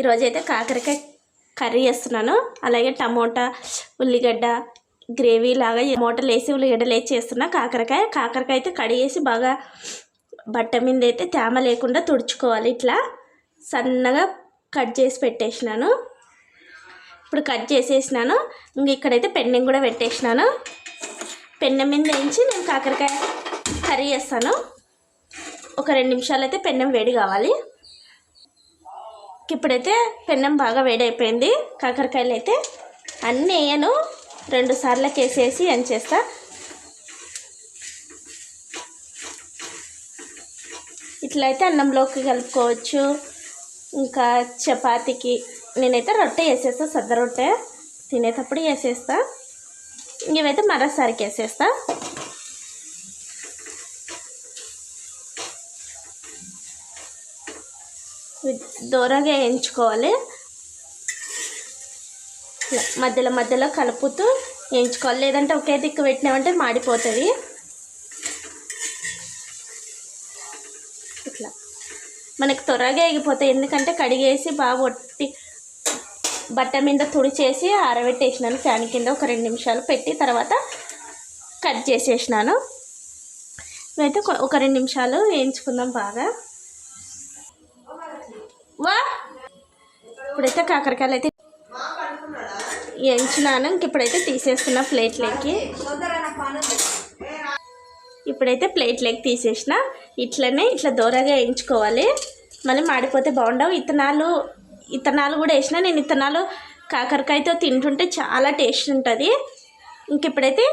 ఈరోజు అయితే కాకరకాయ కర్రీ చేస్తున్నాను. అలాగే టమోటా ఉల్లిగడ్డ గ్రేవీ లాగా టమోటాలు వేసి ఉల్లిగడ్డలు వేసి చేస్తున్నా కాకరకాయ. కాకరకాయ అయితే కడిగేసి బాగా బట్ట మీద అయితే తేమ లేకుండా తుడుచుకోవాలి ఇట్లా. సన్నగా కట్ చేసి పెట్టేసినాను. ఇప్పుడు కట్ చేసేసినాను. ఇంక ఇక్కడైతే పెన్నెం కూడా పెట్టేసినాను. పెన్నెం మీద వేయించి నేను కాకరకాయ కర్రీ చేస్తాను. ఒక రెండు నిమిషాలు అయితే పెన్నెం వేడి కావాలి. ఇప్పుడైతే పెన్నం బాగా వేడైపోయింది. కాకరకాయలు అయితే అన్నీ వేయను. రెండు సార్లకి వేసేసి ఏం చేస్తా ఇట్లా అయితే అన్నంలోకి కలుపుకోవచ్చు. ఇంకా చపాతీకి నేనైతే రొట్టె వేసేస్తా సద్ద రొట్టె. తినేటప్పుడు వేసేస్తా. ఇవైతే మరోసారికి వేసేస్తా. దూరంగా వేయించుకోవాలి. మధ్యలో మధ్యలో కలుపుతూ వేయించుకోవాలి. లేదంటే ఒకే దిక్కు పెట్టినామంటే మాడిపోతుంది. ఇట్లా. మనకి త్వరగా ఎగిపోతాయి ఎందుకంటే కడిగేసి బాగా ఒట్టి బట్ట మీద తుడిచేసి ఆరబెట్టేసినాను. ఫ్యాన్ కింద ఒక రెండు నిమిషాలు పెట్టి తర్వాత కట్ చేసేసినాను. ఇవైతే ఒక రెండు నిమిషాలు వేయించుకుందాం బాగా. ఇప్పుడైతే కాకరకాయలు అయితే వేయించినాను ఇంక ఇప్పుడైతే తీసేస్తున్నా ప్లేట్లోకి ఇప్పుడైతే ప్లేట్లోకి తీసేసిన. ఇట్లనే ఇట్లా దూరగా వేయించుకోవాలి. మళ్ళీ మాడిపోతే బాగుండవు. ఇత్తనాలు ఇత్తనాలు కూడా వేసిన నేను ఇత్తనాలు కాకరకాయతో తింటుంటే చాలా టేస్ట్ ఉంటుంది. ఇంక ఇప్పుడైతే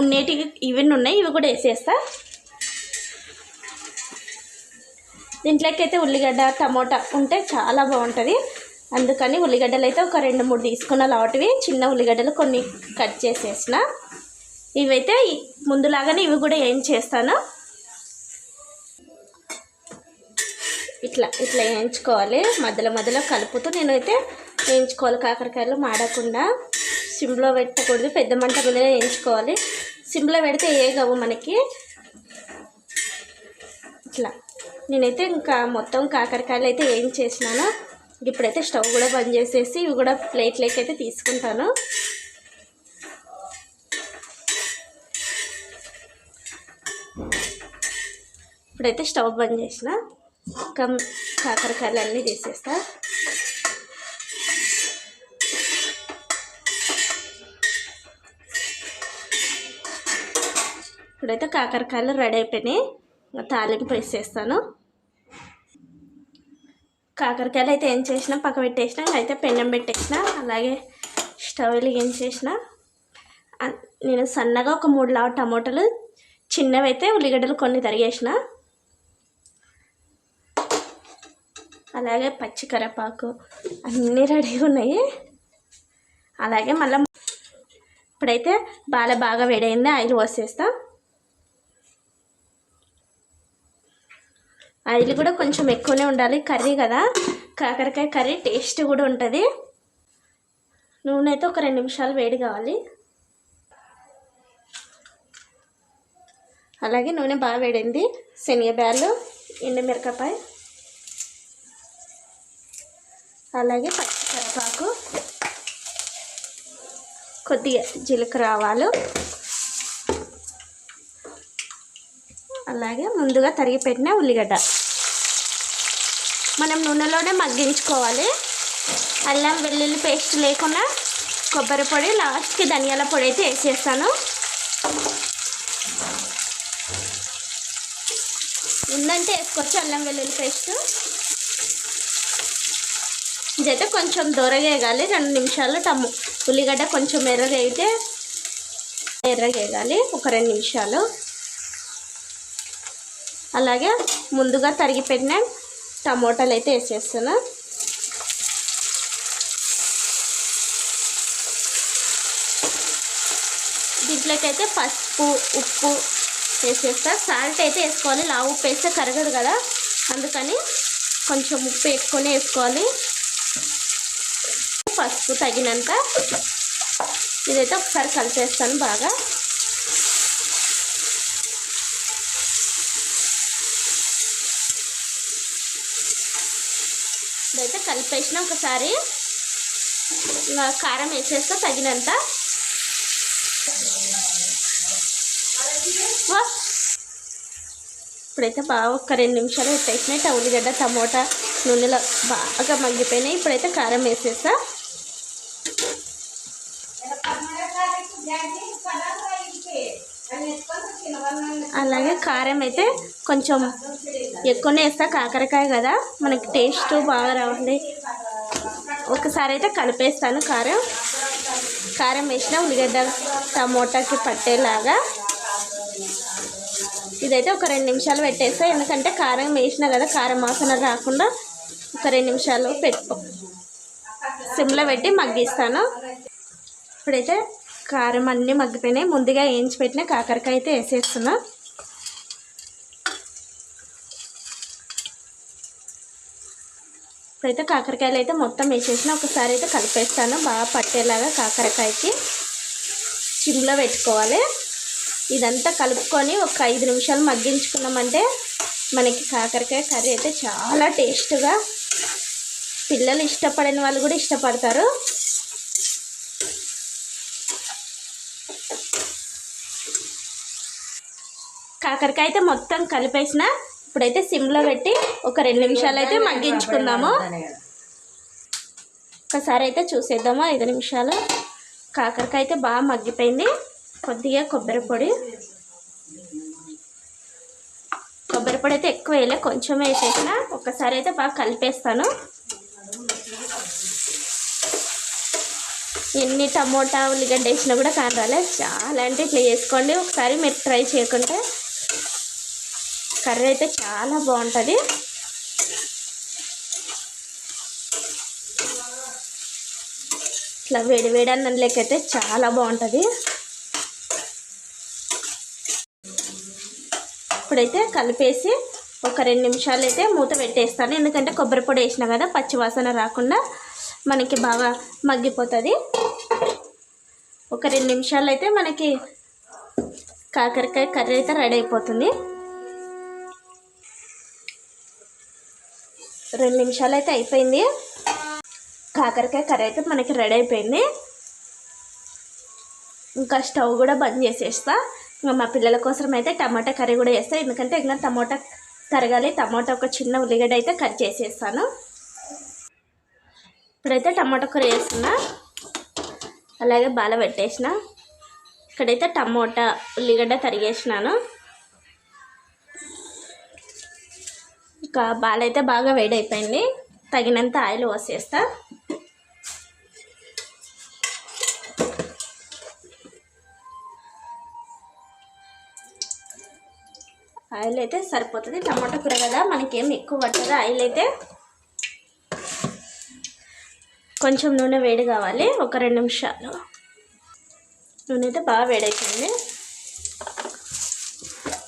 ఉన్నేటి ఇవన్నీ ఉన్నాయి. ఇవి కూడా వేసేస్తా. దీంట్లోకి అయితే ఉల్లిగడ్డ టమోటా ఉంటే చాలా బాగుంటుంది. అందుకని ఉల్లిగడ్డలు అయితే ఒక రెండు మూడు తీసుకున్న లాంటివి చిన్న ఉల్లిగడ్డలు కొన్ని కట్ చేసేసిన. ఇవైతే ముందులాగానే ఇవి కూడా ఏం చేస్తాను? ఇట్లా ఇట్లా వేయించుకోవాలి. మధ్యలో మధ్యలో కలుపుతూ నేనైతే వేయించుకోవాలి. కాకరకాయలు మాడకుండా సిమ్లో పెట్టకూడదు. పెద్ద మంట మీద వేయించుకోవాలి. సిమ్లో పెడితే ఏ గవ్వు మనకి? ఇట్లా. నేనైతే ఇంకా మొత్తం కాకరకాయలు అయితే ఏం చేసినాను ఇప్పుడైతే స్టవ్ కూడా బంద్ చేసేసి ఇవి కూడా ప్లేట్లోకి అయితే తీసుకుంటాను. ఇప్పుడైతే స్టవ్ బంద్ చేసిన. కం కాకరకాయలు అన్నీ తీసేస్తా. ఇప్పుడైతే కాకరకాయలు రెడీ అయిపోయినాయి. తాలింపు వేసేస్తాను. కాకరకాయలు అయితే ఏం చేసినా పక్క పెట్టేసిన అయితే పెన్నం పెట్టేసిన అలాగే స్టవ్ వెలిగించేసిన. అన్- నేను సన్నగా ఒక మూడు లావు టమోటాలు చిన్నవి అయితే ఉల్లిగడ్డలు కొన్ని తరిగేసిన. అలాగే పచ్చికరపాకు అన్నీ రెడీగా ఉన్నాయి. అలాగే మళ్ళీ ఇప్పుడైతే బాగా బాగా వేడైంది ఆయిల్ పోసేస్తాను ఆయిల్ కూడా కొంచెం ఎక్కువనే ఉండాలి. కర్రీ కదా. కాకరకాయ కర్రీ టేస్ట్ కూడా ఉంటుంది. నూనె అయితే ఒక రెండు నిమిషాలు వేడి కావాలి. అలాగే నూనె బాగా వేడింది. శనగబ్యాలు ఎండుమిరపకాయ అలాగే పచ్చికరపాకు కొద్దిగా జీలకర్ర ఆవాలు అలాగే ముందుగా తరిగి పెట్టిన ఉల్లిగడ్డ. మనం నూనెలోనే మగ్గించుకోవాలి. అల్లం వెల్లుల్లి పేస్ట్ లేకుండా కొబ్బరి పొడి లాస్ట్కి ధనియాల పొడి అయితే వేసేస్తాను. ఉందంటే వేసుకోవచ్చు అల్లం వెల్లుల్లి పేస్ట్. ఇదైతే కొంచెం దూరగా రెండు నిమిషాలు టమ్ము ఉల్లిగడ్డ కొంచెం ఎర్రగైతే అయితే ఎర్రగా ఒక రెండు నిమిషాలు. అలాగే ముందుగా తరిగి పెట్టిన టమోటాలు అయితే వేసేస్తున్నా. దీంట్లోకి అయితే పసుపు ఉప్పు వేసేస్తా. సాల్ట్ అయితే వేసుకోవాలి. లావు ఉప్పు వేస్తే కరగదు కదా. అందుకని కొంచెం ఉప్పు వేసుకొని వేసుకోవాలి. పసుపు తగినంత. ఇదైతే ఒకసారి కలిపేస్తాను బాగా. ఇదైతే కలిపేసిన ఒకసారి. కారం వేసేస్తా తగినంత. వా. ఇప్పుడైతే బాగా ఒక రెండు నిమిషాలు పెట్టేసినాయి టౌలిగడ్డ ఉల్లిగడ్డ టమోటా నూనెలో బాగా మగ్గిపోయినాయి. ఇప్పుడైతే కారం వేసేస్తా. అలాగే కారం అయితే కొంచెం ఎక్కువనే వేస్తా. కాకరకాయ కదా మనకి టేస్ట్ బాగా రావాలి. ఒకసారి అయితే కలిపేస్తాను కారం. కారం వేసిన ఉల్లిగడ్డ టమోటాకి పట్టేలాగా. ఇదైతే ఒక రెండు నిమిషాలు పెట్టేస్తా. ఎందుకంటే కారం వేసిన కదా కారం వాసన రాకుండా ఒక రెండు నిమిషాలు పెట్టుకో సిమ్లో పెట్టి మగ్గిస్తాను. ఇప్పుడైతే కారం అన్నీ మగ్గిపోయినాయి. ముందుగా వేయించి పెట్టిన కాకరకాయ అయితే వేసేస్తున్నాను ఇప్పుడైతే కాకరకాయలు అయితే మొత్తం వేసేసిన ఒకసారి అయితే కలిపేస్తాను. బాగా పట్టేలాగా కాకరకాయకి సిమ్లో పెట్టుకోవాలి. ఇదంతా కలుపుకొని ఒక ఐదు నిమిషాలు మగ్గించుకున్నామంటే మనకి కాకరకాయ కర్రీ అయితే చాలా టేస్ట్గా పిల్లలు ఇష్టపడిన వాళ్ళు కూడా ఇష్టపడతారు. కాకరకాయ అయితే మొత్తం కలిపేసిన ఇప్పుడైతే సిమ్లో పెట్టి ఒక రెండు నిమిషాలు అయితే మగ్గించుకుందాము. ఒకసారి అయితే చూసేద్దాము ఐదు నిమిషాలు. కాకరకాయ అయితే బాగా మగ్గిపోయింది. కొద్దిగా కొబ్బరి పొడి. కొబ్బరి పొడి అయితే ఎక్కువ వేయలే కొంచెం వేసేసిన. ఒక్కసారి అయితే బాగా కలిపేస్తాను. ఎన్ని టమోటా ఉల్లిగడ్డ వేసినా కూడా కారాలే చాలా అంటే ఇట్లా చేసుకోండి. ఒకసారి మీరు ట్రై చేయకుంటే కర్రీ అయితే చాలా బాగుంటుంది. ఇట్లా వేడి వేడి అన్నం లెక్కైతే చాలా బాగుంటుంది. ఇప్పుడైతే కలిపేసి ఒక రెండు నిమిషాలు అయితే మూత పెట్టేస్తాను. ఎందుకంటే కొబ్బరి పొడి వేసిన కదా పచ్చి వాసన రాకుండా మనకి బాగా మగ్గిపోతుంది. ఒక రెండు నిమిషాలు అయితే మనకి కాకరకాయ కర్రీ అయితే రెడీ అయిపోతుంది. రెండు నిమిషాలు అయితే అయిపోయింది. కాకరకాయ కర్రీ అయితే మనకి రెడీ అయిపోయింది. ఇంకా స్టవ్ కూడా బంద్ చేసేస్తా. ఇంకా మా పిల్లల కోసం అయితే టమాటా కర్రీ కూడా చేస్తాను ఎందుకంటే ఇంకా టమాటా తరగాలి టమాటా ఒక చిన్న ఉల్లిగడ్డ అయితే కట్ చేసేస్తాను. ఇప్పుడైతే టమాటా కూర వేస్తున్నా అలాగే బాల పెట్టేసిన. ఇక్కడైతే టమోటా ఉల్లిగడ్డ తరిగేసినాను. ఇక బాలైతే అయితే బాగా వేడైపోయింది. తగినంత ఆయిల్ పోసేస్తా. ఆయిల్ అయితే సరిపోతుంది. టమాటా కూర కదా మనకేం ఎక్కువ పట్టదు ఆయిల్ అయితే. కొంచెం నూనె వేడి కావాలి ఒక రెండు నిమిషాలు. నూనె అయితే బాగా వేడైపోయింది.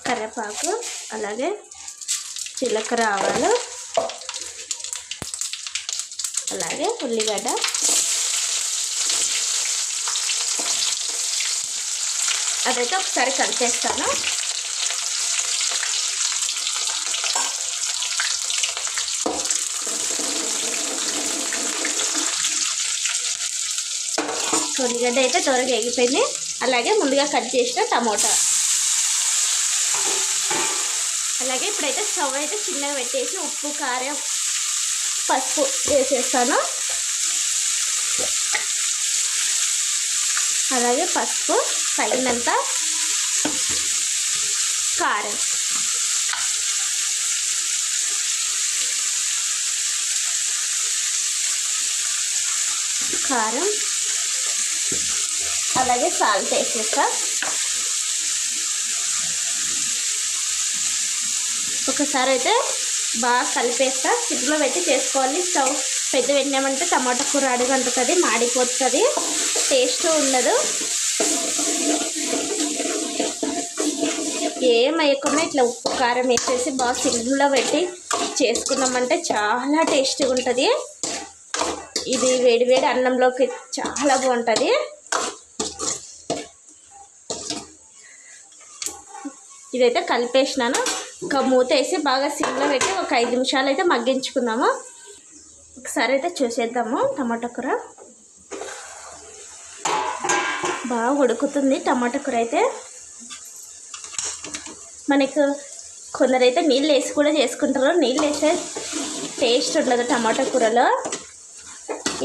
కరివేపాకు అలాగే జీలకర్ర ఆవాలు అలాగే ఉల్లిగడ్డ. అదైతే ఒకసారి కలిపేస్తాను. ఉల్లిగడ్డ అయితే త్వరగా ఎగిపోయింది అలాగే ముందుగా కట్ చేసిన టమోటా. అలాగే ఇప్పుడైతే స్టవ్ అయితే చిన్నగా పెట్టేసి ఉప్పు కారం పసుపు వేసేస్తాను. అలాగే పసుపు తగినంత కారం. కారం. అలాగే సాల్ట్ వేసేస్తా. ఒకసారి అయితే బాగా కలిపేస్తా. సిగ్గులో పెట్టి చేసుకోవాలి. స్టవ్ పెద్ద పెట్టినామంటే టమాటా కూర అడిగి అంటుతుంది మాడిపోతుంది. టేస్ట్ ఉండదు. ఏం వేయకుండా ఇట్లా ఉప్పు కారం వేసేసి బాగా సిగ్గులో పెట్టి చేసుకున్నామంటే చాలా టేస్టీగా ఉంటుంది. ఇది వేడి వేడి అన్నంలోకి చాలా బాగుంటుంది. ఇదైతే కలిపేసినాను. ఒక మూత వేసి బాగా సిమ్లో పెట్టి ఒక ఐదు నిమిషాలు అయితే మగ్గించుకుందాము. ఒకసారి అయితే చూసేద్దాము టమాటా కూర. బాగా ఉడుకుతుంది టమాటా కూర అయితే. మనకు కొందరైతే నీళ్ళు వేసి కూడా చేసుకుంటారు. నీళ్ళు వేస్తే టేస్ట్ ఉండదు టమాటా కూరలో.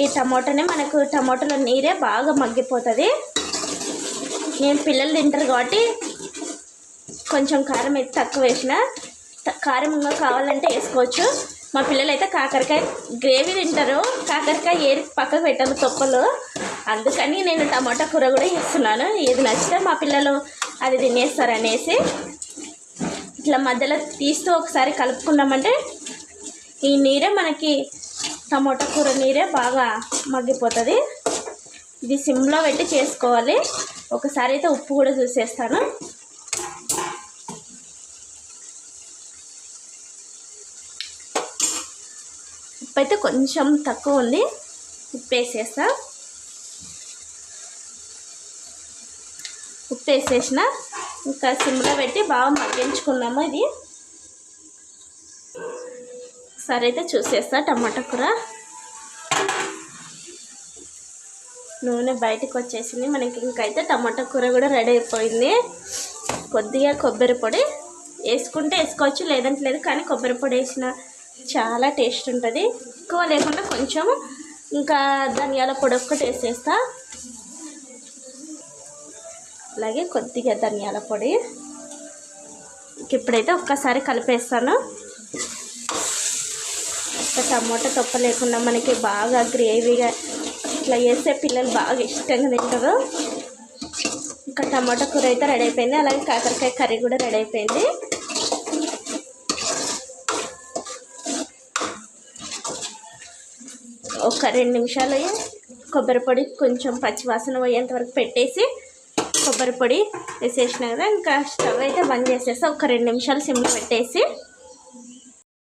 ఈ టమాటానే మనకు టమాటాలో నీరే బాగా మగ్గిపోతుంది. నేను పిల్లలు తింటారు కాబట్టి కొంచెం కారం అయితే తక్కువ వేసిన త- కారం ఇంకా కావాలంటే వేసుకోవచ్చు. మా పిల్లలు అయితే కాకరకాయ గ్రేవీ తింటారు. కాకరకాయ ఏరి పక్కకు పెట్టాను తొక్కలు. అందుకని నేను టమాటా కూర కూడా చేస్తున్నాను. ఏది నచ్చితే మా పిల్లలు అది తినేస్తారు అనేసి ఇట్లా మధ్యలో తీస్తూ ఒకసారి కలుపుకున్నామంటే ఈ నీరే మనకి టమాటా కూర నీరే బాగా మగ్గిపోతుంది. ఇది సిమ్లో పెట్టి చేసుకోవాలి. ఒకసారి అయితే ఉప్పు కూడా చూసేస్తాను. ఉప్పు అయితే కొంచెం తక్కువ ఉంది. ఉప్పు వేసేస్తా ఉప్పు వేసేసిన ఇంకా సిమ్లో పెట్టి బాగా మగ్గించుకున్నాము ఇది. సరే అయితే చూసేస్తా టమాటా కూర. నూనె బయటకు వచ్చేసింది. మనకి ఇంకైతే టమాటా కూర కూడా రెడీ అయిపోయింది. కొద్దిగా కొబ్బరి పొడి. వేసుకుంటే వేసుకోవచ్చు లేదంటే లేదు కానీ కొబ్బరి పొడి వేసిన చాలా టేస్ట్ ఉంటుంది. ఎక్కువ లేకుండా కొంచెం ఇంకా ధనియాల పొడి ఒక్కటి వేసేస్తా. అలాగే కొద్దిగా ధనియాల పొడి. ఇంక ఇప్పుడైతే ఒక్కసారి కలిపేస్తాను. టమోటా టమాటా లేకుండా మనకి బాగా గ్రేవీగా ఇట్లా చేస్తే పిల్లలు బాగా ఇష్టంగా తింటారు. ఇంకా టమాటా కూర అయితే రెడీ అయిపోయింది. అలాగే కాకరకాయ కర్రీ కూడా రెడీ అయిపోయింది. ఒక రెండు నిమిషాలు కొబ్బరి పొడి కొంచెం పచ్చివాసన పోయేంత వరకు పెట్టేసి కొబ్బరి పొడి వేసేసిన కదా ఇంకా స్టవ్ అయితే బంద్ చేసేసి ఒక రెండు నిమిషాలు సిమ్ పెట్టేసి